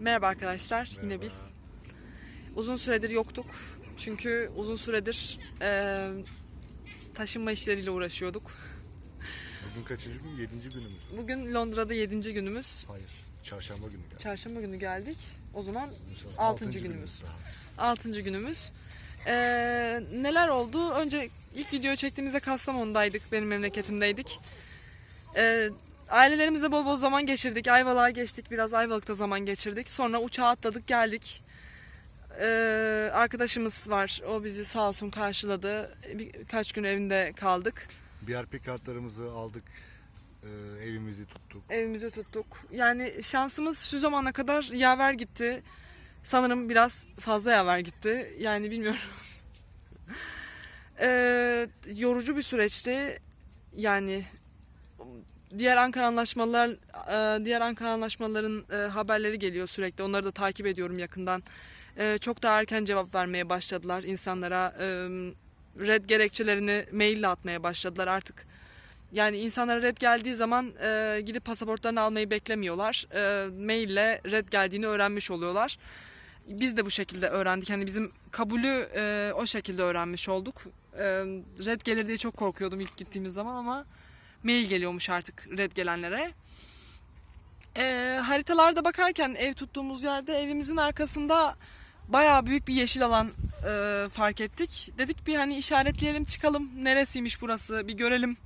Merhaba arkadaşlar, yine biz. Uzun süredir yoktuk. Çünkü uzun süredir eee, taşınma işleriyle uğraşıyorduk. Bugün kaçıncı gün? Yedinci günümüz. Bugün Londra'da 7. günümüz. Hayır. Çarşamba günü geldi. Çarşamba günü geldik. O zaman 6. altıncı günümüz. 6. günümüz. Eee, neler oldu? Önce ilk video çektiğimizde Kastamonu'daydık, benim memleketimdeydik. Eee ailelerimizle bol bol zaman geçirdik. Ayvalık'a geçtik, biraz Ayvalık'ta zaman geçirdik. Sonra uçağa atladık, geldik. Eee, arkadaşımız var, o bizi sağ olsun karşıladı. Birkaç gün evinde kaldık. BRP kartlarımızı aldık. Ee, evimizi tuttuk. Evimizi tuttuk. Yani şansımız şu zamana kadar yaver gitti. Sanırım biraz fazla yaver gitti. Yani bilmiyorum. Ee, yorucu bir süreçti. Yani diğer Ankara anlaşmalar e, diğer Ankara anlaşmaların e, haberleri geliyor sürekli. Onları da takip ediyorum yakından. E, çok daha erken cevap vermeye başladılar insanlara. Red gerekçelerini maille atmaya başladılar artık. Yani insanlara red geldiği zaman e, gidip pasaportlarını almayı beklemiyorlar. E, maille red geldiğini öğrenmiş oluyorlar. Biz de bu şekilde öğrendik. Hani bizim kabulü e, o şekilde öğrenmiş olduk. E, red gelir diye çok korkuyordum ilk gittiğimiz zaman ama mail geliyormuş artık red gelenlere. E, haritalarda bakarken ev tuttuğumuz yerde evimizin arkasında bayağı büyük bir yeşil alan e, fark ettik. Dedik bir hani işaretleyelim çıkalım. Neresiymiş burası bir görelim.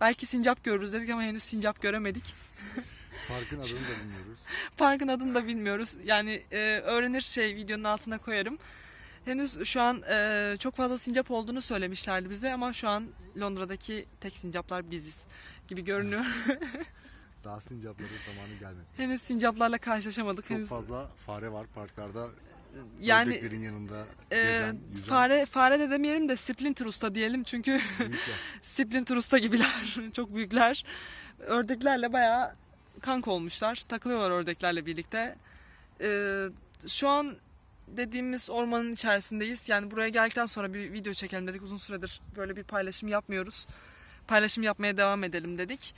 Belki sincap görürüz dedik ama henüz sincap göremedik. Parkın adını da bilmiyoruz. Parkın adını da bilmiyoruz. Yani e, öğrenir şey videonun altına koyarım. Henüz şu an e, çok fazla sincap olduğunu söylemişlerdi bize ama şu an Londra'daki tek sincaplar biziz gibi görünüyor. Daha sincapların zamanı gelmedi. henüz sincaplarla karşılaşamadık. Çok henüz fazla fare var parklarda. yani ördeklerin yanında e, gezen, yüzen fare fare de demeyelim de Splinter Usta diyelim çünkü. Splinter Usta gibiler. Çok büyükler. Ördeklerle bayağı kanka olmuşlar. Takılıyorlar ördeklerle birlikte. Ee, şu an dediğimiz ormanın içerisindeyiz. Yani buraya geldikten sonra bir video çekelim dedik. Uzun süredir böyle bir paylaşım yapmıyoruz. Paylaşım yapmaya devam edelim dedik.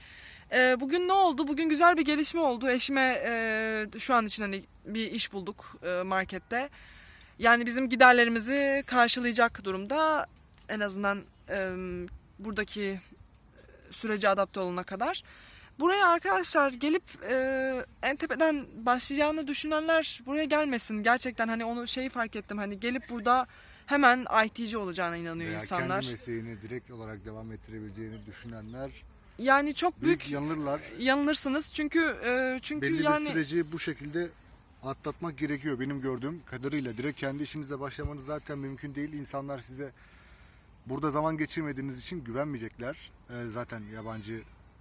Ee, bugün ne oldu? Bugün güzel bir gelişme oldu. Eşime e, şu an için hani bir iş bulduk e, markette. Yani bizim giderlerimizi karşılayacak durumda. En azından e, buradaki sürece adapte olana kadar. Buraya arkadaşlar gelip e, en tepeden başlayacağını düşünenler buraya gelmesin. Gerçekten hani onu şeyi fark ettim. Hani gelip burada hemen IT'ci olacağına inanıyor Veya insanlar. kendi mesleğini direkt olarak devam ettirebileceğini düşünenler Yani çok büyük, büyük yanılırlar. yanılırsınız. Çünkü e, çünkü Belli yani bir süreci bu şekilde atlatmak gerekiyor benim gördüğüm kadarıyla. Direkt kendi işinizle başlamanız zaten mümkün değil. İnsanlar size burada zaman geçirmediğiniz için güvenmeyecekler. Ee, zaten yabancı e,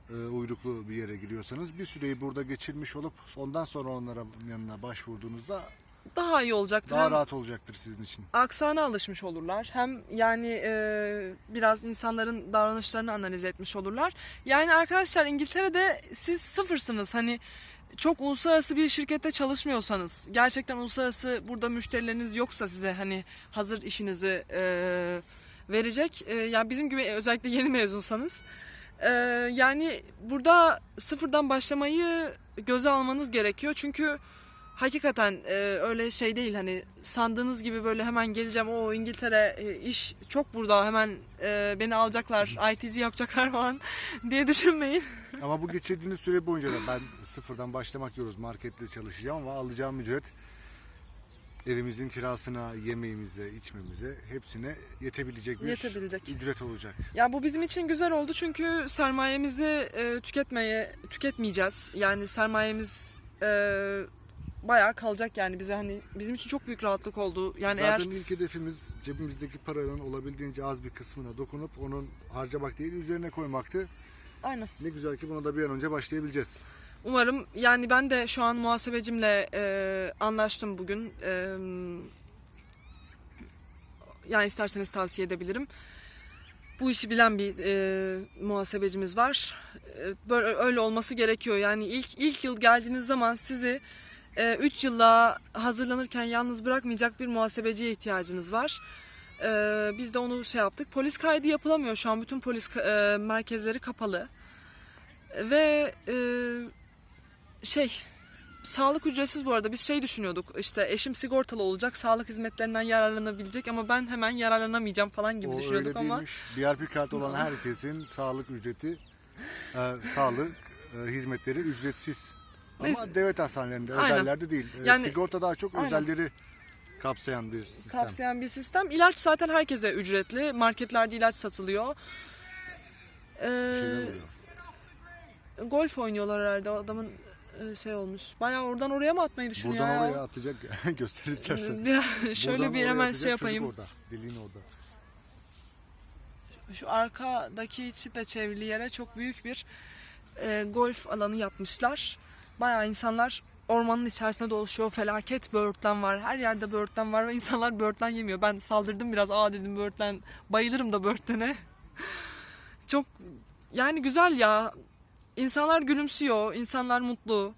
uyruklu bir yere giriyorsanız bir süreyi burada geçirmiş olup ondan sonra onlara yanına başvurduğunuzda daha iyi olacaktır. daha Hem- rahat olacaktır sizin için. aksana alışmış olurlar. Hem yani e, biraz insanların davranışlarını analiz etmiş olurlar. Yani arkadaşlar İngiltere'de siz sıfırsınız. Hani çok uluslararası bir şirkette çalışmıyorsanız, gerçekten uluslararası burada müşterileriniz yoksa size hani hazır işinizi e, verecek. E, yani bizim gibi özellikle yeni mezunsanız e, yani burada sıfırdan başlamayı göze almanız gerekiyor. Çünkü hakikaten e, öyle şey değil hani sandığınız gibi böyle hemen geleceğim o İngiltere e, iş çok burada hemen e, beni alacaklar ITC yapacaklar falan diye düşünmeyin. Ama bu geçirdiğiniz süre boyunca da ben sıfırdan başlamak diyoruz markette çalışacağım ama alacağım ücret evimizin kirasına, yemeğimize, içmemize hepsine yetebilecek bir Yetebilecek. ücret olacak. Ya bu bizim için güzel oldu çünkü sermayemizi e, tüketmeye tüketmeyeceğiz. Yani sermayemiz e, bayağı kalacak yani bize hani bizim için çok büyük rahatlık oldu. Yani Zaten eğer ilk hedefimiz cebimizdeki paranın olabildiğince az bir kısmına dokunup onun harcamak değil üzerine koymaktı. aynen. Ne güzel ki buna da bir an önce başlayabileceğiz. Umarım yani ben de şu an muhasebecimle e, anlaştım bugün. E, yani isterseniz tavsiye edebilirim. Bu işi bilen bir e, muhasebecimiz var. E, böyle öyle olması gerekiyor. Yani ilk ilk yıl geldiğiniz zaman sizi 3 yılla hazırlanırken yalnız bırakmayacak bir muhasebeciye ihtiyacınız var. E, biz de onu şey yaptık. Polis kaydı yapılamıyor şu an. Bütün polis e, merkezleri kapalı. Ve e, şey sağlık ücretsiz bu arada. Biz şey düşünüyorduk işte eşim sigortalı olacak, sağlık hizmetlerinden yararlanabilecek ama ben hemen yararlanamayacağım falan gibi O düşünüyorduk öyle ama değilmiş. BRP kart olan herkesin sağlık ücreti, e, sağlık e, hizmetleri ücretsiz. Ama Neyse. devlet hastanelerinde, Aynen. özellerde değil. E, Yani- Sigorta daha çok Aynen. özelleri kapsayan bir sistem. kapsayan bir sistem. İlaç zaten herkese ücretli. Marketlerde ilaç satılıyor. Bir şeyler Ee, oluyor. golf oynuyorlar herhalde o adamın şey olmuş. Bayağı oradan oraya mı atmayı düşünüyor Buradan ya? oraya atacak göster istersen. Biraz şöyle Buradan bir hemen şey yapayım. Orada, deliğin orada. Şu arkadaki çitle çevrili yere çok büyük bir e, golf alanı yapmışlar. Bayağı insanlar ormanın içerisinde dolaşıyor. Felaket böğürtlen var. Her yerde böğürtlen var ve insanlar böğürtlen yemiyor. Ben saldırdım biraz. Aa dedim böğürtlen. Bayılırım da böğürtlene. çok yani güzel ya. İnsanlar gülümsüyor. insanlar mutlu.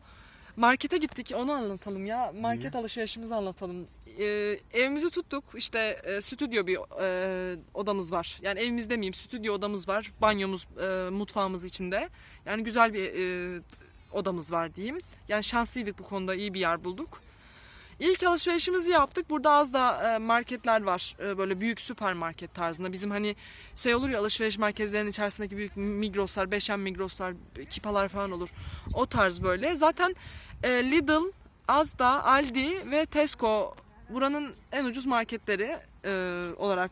Markete gittik onu anlatalım ya. Market Niye? alışverişimizi anlatalım. Ee, evimizi tuttuk. İşte e, stüdyo bir e, odamız var. Yani evimiz demeyeyim stüdyo odamız var. Banyomuz, e, mutfağımız içinde. Yani güzel bir e, odamız var diyeyim. Yani şanslıydık bu konuda iyi bir yer bulduk. İlk alışverişimizi yaptık. Burada az da e, marketler var. E, böyle büyük süpermarket tarzında. Bizim hani şey olur ya alışveriş merkezlerinin içerisindeki büyük Migros'lar, Beşen Migros'lar, Kipalar falan olur. O tarz böyle. Zaten e, Lidl, Asda, Aldi ve Tesco buranın en ucuz marketleri olarak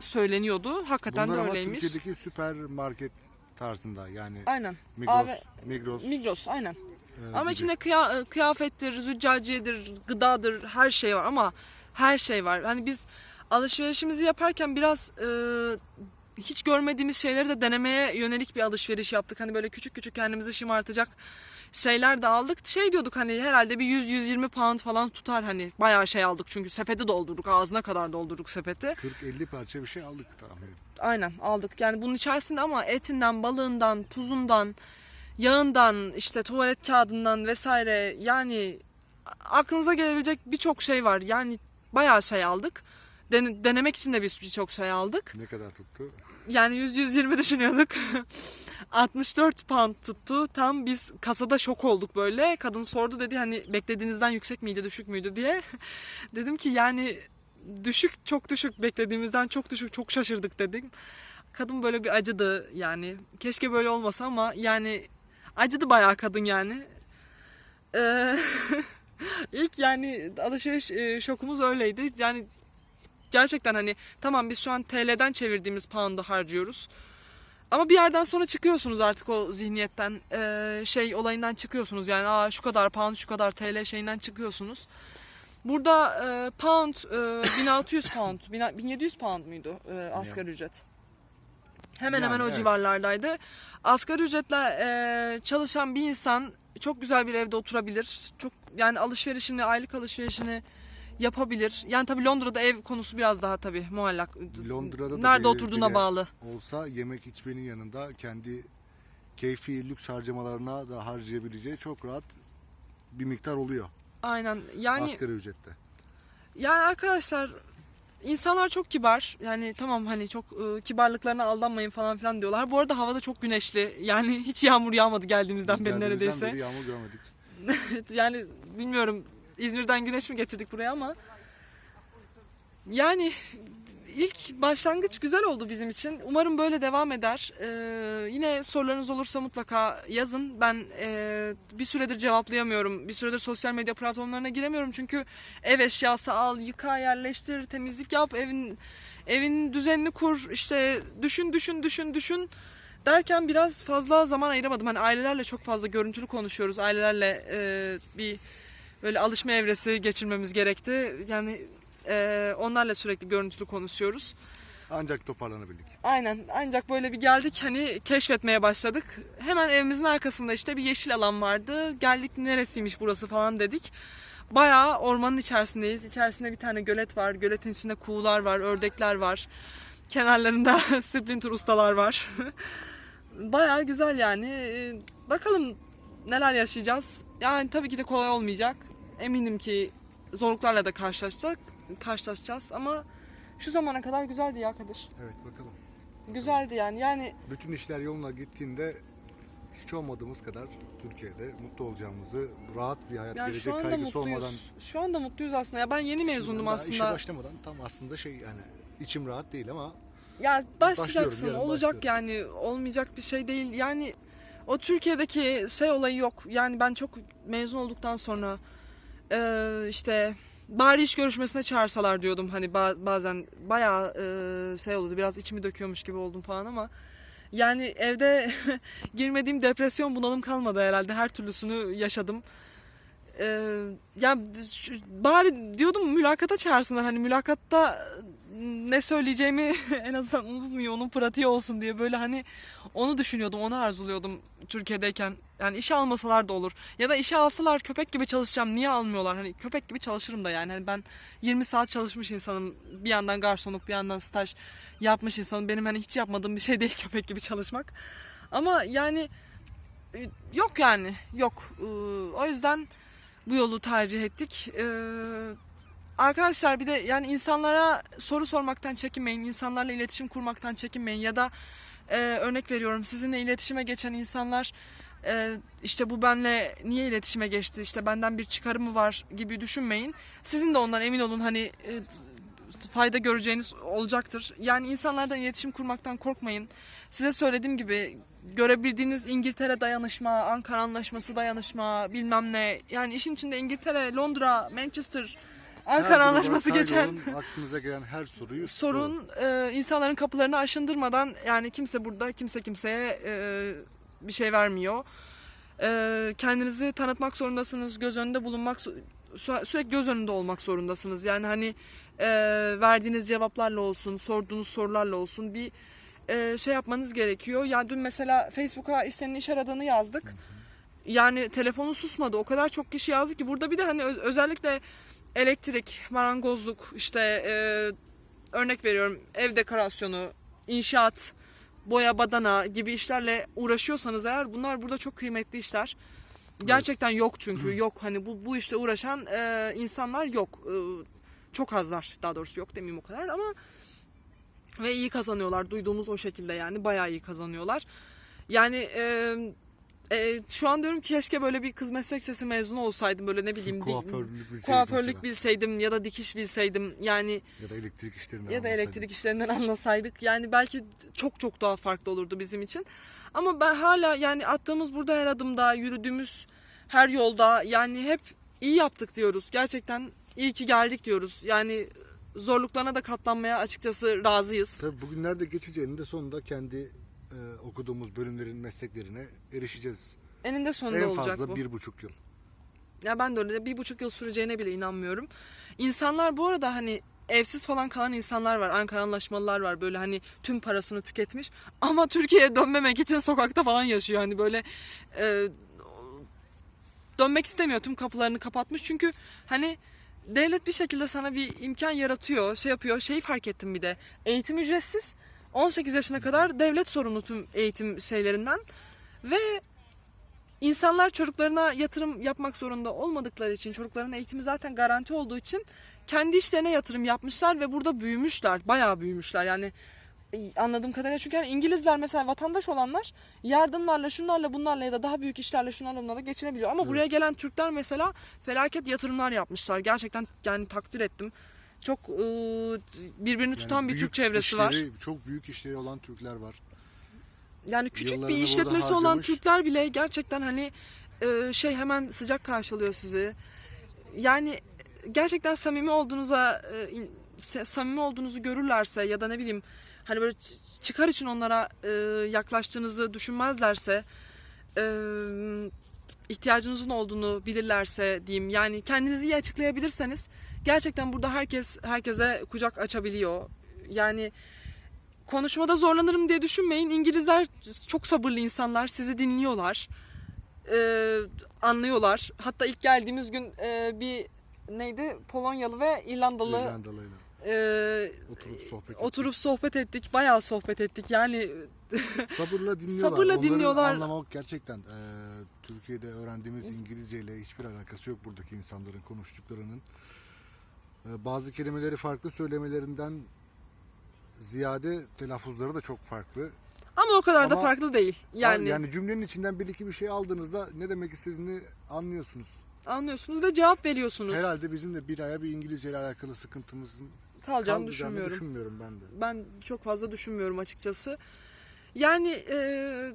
söyleniyordu. Hakikaten Bunlar de öyleymiş. Türkiye'deki süpermarket tarzında yani Aynen. Migros, Abi, Migros, Migros aynen. E, Ama gibi. içinde kıya- kıyafettir, züccaciyedir, gıdadır, her şey var ama her şey var. Hani biz alışverişimizi yaparken biraz e, hiç görmediğimiz şeyleri de denemeye yönelik bir alışveriş yaptık. Hani böyle küçük küçük kendimizi şımartacak şeyler de aldık. Şey diyorduk hani herhalde bir 100-120 pound falan tutar hani bayağı şey aldık çünkü sepeti doldurduk ağzına kadar doldurduk sepeti. 40-50 parça bir şey aldık tahminim. Aynen aldık. Yani bunun içerisinde ama etinden, balığından, tuzundan, yağından, işte tuvalet kağıdından vesaire yani aklınıza gelebilecek birçok şey var. Yani bayağı şey aldık. Den- denemek için de biz birçok şey aldık. Ne kadar tuttu? Yani 100-120 düşünüyorduk. 64 pound tuttu. Tam biz kasada şok olduk böyle. Kadın sordu dedi hani beklediğinizden yüksek miydi düşük müydü diye. Dedim ki yani düşük çok düşük beklediğimizden çok düşük çok şaşırdık dedim. Kadın böyle bir acıdı yani. Keşke böyle olmasa ama yani acıdı bayağı kadın yani. Ee, ilk yani alışveriş e, şokumuz öyleydi. Yani gerçekten hani tamam biz şu an TL'den çevirdiğimiz pound'u harcıyoruz. Ama bir yerden sonra çıkıyorsunuz artık o zihniyetten e, şey olayından çıkıyorsunuz yani aa şu kadar pound şu kadar TL şeyinden çıkıyorsunuz. Burada e, pound e, 1600 pound 1700 pound muydu e, asgari ücret? Hemen hemen o evet. civarlardaydı. Asgari ücretle e, çalışan bir insan çok güzel bir evde oturabilir. Çok yani alışverişini, aylık alışverişini yapabilir. Yani tabii Londra'da ev konusu biraz daha tabii muallak. Londra'da da Nerede oturduğuna bağlı. Olsa yemek içmenin yanında kendi keyfi lüks harcamalarına da harcayabileceği çok rahat bir miktar oluyor Aynen. Yani asgari ücrette. yani arkadaşlar insanlar çok kibar. Yani tamam hani çok e, kibarlıklarına aldanmayın falan filan diyorlar. Bu arada havada çok güneşli. Yani hiç yağmur yağmadı geldiğimizden Biz beri geldiğimizden neredeyse. beri yağmur görmedik. yani bilmiyorum İzmir'den güneş mi getirdik buraya ama yani ilk başlangıç güzel oldu bizim için. Umarım böyle devam eder. Ee, yine sorularınız olursa mutlaka yazın. Ben e, bir süredir cevaplayamıyorum. Bir süredir sosyal medya platformlarına giremiyorum çünkü ev eşyası al, yıka, yerleştir, temizlik yap, evin evin düzenini kur. işte düşün, düşün, düşün, düşün derken biraz fazla zaman ayıramadım. Hani ailelerle çok fazla görüntülü konuşuyoruz. Ailelerle e, bir böyle alışma evresi geçirmemiz gerekti. Yani e, onlarla sürekli görüntülü konuşuyoruz. Ancak toparlanabildik. Aynen ancak böyle bir geldik hani keşfetmeye başladık. Hemen evimizin arkasında işte bir yeşil alan vardı. Geldik neresiymiş burası falan dedik. Bayağı ormanın içerisindeyiz. İçerisinde bir tane gölet var. Göletin içinde kuğular var, ördekler var. Kenarlarında splinter ustalar var. Bayağı güzel yani. Ee, Bakalım neler yaşayacağız. Yani tabii ki de kolay olmayacak. Eminim ki zorluklarla da karşılaşacak, karşılaşacağız ama şu zamana kadar güzeldi ya Kadir. Evet bakalım. Güzeldi yani. Yani Bütün işler yoluna gittiğinde hiç olmadığımız kadar Türkiye'de mutlu olacağımızı, rahat bir hayat, Yani gelecek anda kaygısı mutluyuz. olmadan Şu anda mutluyuz aslında. Ya ben yeni mezundum Daha işe aslında. başlamadan tam aslında şey yani içim rahat değil ama Ya başlayacaksın. Yarın olacak yani. Olmayacak bir şey değil. Yani o Türkiye'deki şey olayı yok. Yani ben çok mezun olduktan sonra eee, işte bari iş görüşmesine çağırsalar diyordum. Hani ba- bazen bayağı eee, şey oldu. Biraz içimi döküyormuş gibi oldum falan ama yani evde girmediğim depresyon bunalım kalmadı herhalde. Her türlüsünü yaşadım. Ee, ya bari diyordum mülakata çağırsınlar. Hani mülakatta ne söyleyeceğimi en azından unutmuyor onun pratiği olsun diye. Böyle hani onu düşünüyordum onu arzuluyordum Türkiye'deyken. Yani işe almasalar da olur. Ya da işe alsalar köpek gibi çalışacağım niye almıyorlar? Hani köpek gibi çalışırım da yani. Hani ben 20 saat çalışmış insanım. Bir yandan garsonluk bir yandan staj yapmış insanım. Benim hani hiç yapmadığım bir şey değil köpek gibi çalışmak. Ama yani e, yok yani yok. O yüzden bu yolu tercih ettik. Ee, arkadaşlar bir de yani insanlara soru sormaktan çekinmeyin, insanlarla iletişim kurmaktan çekinmeyin ya da e, örnek veriyorum sizinle iletişime geçen insanlar e, işte bu benle niye iletişime geçti, işte benden bir çıkarı mı var gibi düşünmeyin. Sizin de ondan emin olun hani e, fayda göreceğiniz olacaktır. Yani insanlardan iletişim kurmaktan korkmayın. Size söylediğim gibi görebildiğiniz İngiltere dayanışma, Ankara Anlaşması dayanışma, bilmem ne. Yani işin içinde İngiltere, Londra, Manchester, Ankara her Anlaşması geçen aklınıza gelen her soruyu sorun e, insanların kapılarını aşındırmadan yani kimse burada kimse kimseye e, bir şey vermiyor. E, kendinizi tanıtmak zorundasınız, göz önünde bulunmak sü- sürekli göz önünde olmak zorundasınız. Yani hani e, verdiğiniz cevaplarla olsun, sorduğunuz sorularla olsun bir e, şey yapmanız gerekiyor. Yani dün mesela Facebook'a istenin iş aradığını yazdık. Yani telefonu susmadı. O kadar çok kişi yazdı ki burada bir de hani özellikle elektrik, marangozluk, işte e, örnek veriyorum ev dekorasyonu, inşaat, boya badana gibi işlerle uğraşıyorsanız eğer bunlar burada çok kıymetli işler. Gerçekten yok çünkü yok hani bu bu işte uğraşan e, insanlar yok. E, çok az var daha doğrusu yok demeyeyim o kadar ama ve iyi kazanıyorlar duyduğumuz o şekilde yani bayağı iyi kazanıyorlar. Yani e, e, şu an diyorum ki keşke böyle bir kız meslek sesi mezunu olsaydım böyle ne bileyim kuaförlük bilseydik kuaförlük mesela. bilseydim ya da dikiş bilseydim yani ya da elektrik işlerinden ya da elektrik işlerinden anlasaydık yani belki çok çok daha farklı olurdu bizim için. Ama ben hala yani attığımız burada her adımda yürüdüğümüz her yolda yani hep iyi yaptık diyoruz. Gerçekten iyi ki geldik diyoruz. Yani zorluklarına da katlanmaya açıkçası razıyız. Tabii bugünler de geçici eninde sonunda kendi e, okuduğumuz bölümlerin mesleklerine erişeceğiz. Eninde sonunda en olacak fazla bu. bir buçuk yıl. Ya ben de öyle bir buçuk yıl süreceğine bile inanmıyorum. İnsanlar bu arada hani evsiz falan kalan insanlar var. Ankara anlaşmalılar var böyle hani tüm parasını tüketmiş. Ama Türkiye'ye dönmemek için sokakta falan yaşıyor. Hani böyle e, dönmek istemiyor. Tüm kapılarını kapatmış. Çünkü hani devlet bir şekilde sana bir imkan yaratıyor. Şey yapıyor. Şeyi fark ettim bir de. Eğitim ücretsiz. 18 yaşına kadar devlet sorumlu tüm eğitim şeylerinden. Ve İnsanlar çocuklarına yatırım yapmak zorunda olmadıkları için, çocukların eğitimi zaten garanti olduğu için kendi işlerine yatırım yapmışlar ve burada büyümüşler. Bayağı büyümüşler. Yani anladığım kadarıyla çünkü yani İngilizler mesela vatandaş olanlar yardımlarla şunlarla bunlarla ya da daha büyük işlerle şunlarla bunlarla geçinebiliyor. Ama buraya gelen Türkler mesela felaket yatırımlar yapmışlar. Gerçekten yani takdir ettim. Çok e, birbirini tutan bir büyük Türk çevresi var. işleri, Çok büyük işleri olan Türkler var. Yani küçük Yıllarını bir işletmesi olan. Türkler bile gerçekten hani e, şey hemen sıcak karşılıyor sizi. Yani gerçekten samimi olduğunuza e, samimi olduğunuzu görürlerse ya da ne bileyim hani böyle çıkar için onlara e, yaklaştığınızı düşünmezlerse e, ihtiyacınızın olduğunu bilirlerse diyeyim yani kendinizi iyi açıklayabilirseniz gerçekten burada herkes herkese kucak açabiliyor. Yani konuşmada zorlanırım diye düşünmeyin. İngilizler çok sabırlı insanlar. Sizi dinliyorlar. Ee, anlıyorlar. Hatta ilk geldiğimiz gün e, bir neydi? Polonyalı ve İrlandalı İrlandalı'yla e, oturup sohbet ettik. oturup sohbet ettik. Bayağı sohbet ettik. Yani Sabırla dinliyorlar. Sabırla Onların dinliyorlar. anlamak gerçekten e, Türkiye'de öğrendiğimiz İngilizceyle hiçbir alakası yok buradaki insanların konuştuklarının. E, bazı kelimeleri farklı söylemelerinden ziyade telaffuzları da çok farklı. Ama o kadar da Ama- farklı değil. Yani, yani cümlenin içinden bir iki bir şey aldığınızda ne demek istediğini anlıyorsunuz. anlıyorsunuz ve cevap veriyorsunuz. Herhalde bizim de bir aya bir İngilizce ile alakalı sıkıntımızın Kalacağını düşünmüyorum. düşünmüyorum ben de. Ben çok fazla düşünmüyorum açıkçası. Yani e,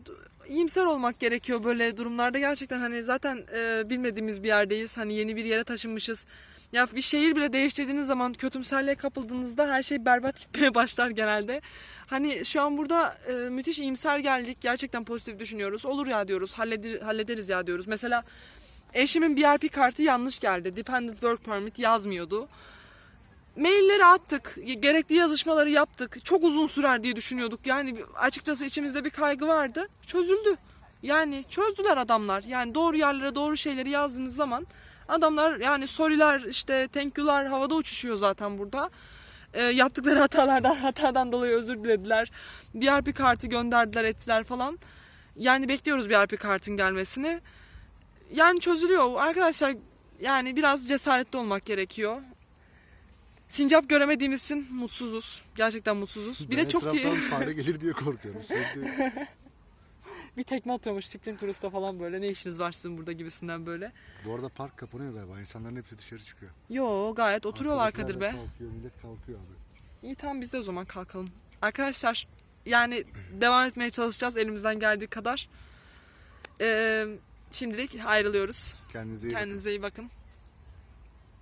iyimser olmak gerekiyor böyle durumlarda. Gerçekten hani zaten e, bilmediğimiz bir yerdeyiz. Hani yeni bir yere taşınmışız. Ya bir şehir bile değiştirdiğiniz zaman kötümserliğe kapıldığınızda her şey berbat gitmeye başlar genelde. Hani şu an burada e, müthiş iyimser geldik. Gerçekten pozitif düşünüyoruz. Olur ya diyoruz. Halleder, hallederiz ya diyoruz. Mesela eşimin BRP kartı yanlış geldi. Dependent Work Permit yazmıyordu. Mailleri attık, gerekli yazışmaları yaptık. Çok uzun sürer diye düşünüyorduk. Yani açıkçası içimizde bir kaygı vardı. Çözüldü. Yani çözdüler adamlar. Yani doğru yerlere doğru şeyleri yazdığınız zaman adamlar yani sorry'ler işte thank you'lar havada uçuşuyor zaten burada. Ee, yaptıkları hatalardan hatadan dolayı özür dilediler. BRP kartı gönderdiler ettiler falan. Yani bekliyoruz BRP kartın gelmesini. Yani çözülüyor. Arkadaşlar yani biraz cesaretli olmak gerekiyor. Sincap göremediğimiz için mutsuzuz. Gerçekten mutsuzuz. Bir de çok iyi. fare gelir diye korkuyorum. Sürekli bir tekme atıyormuş Tiplin Turist'ta falan böyle. Ne işiniz var sizin burada gibisinden böyle. Bu arada park kapanıyor galiba. İnsanların hepsi dışarı çıkıyor. Yo gayet oturuyorlar Kadir be. Kalkıyor, millet kalkıyor abi. İyi tamam biz de o zaman kalkalım. Arkadaşlar yani devam etmeye çalışacağız elimizden geldiği kadar. Ee, şimdilik ayrılıyoruz. Kendinize iyi. Kendinize iyi bakın.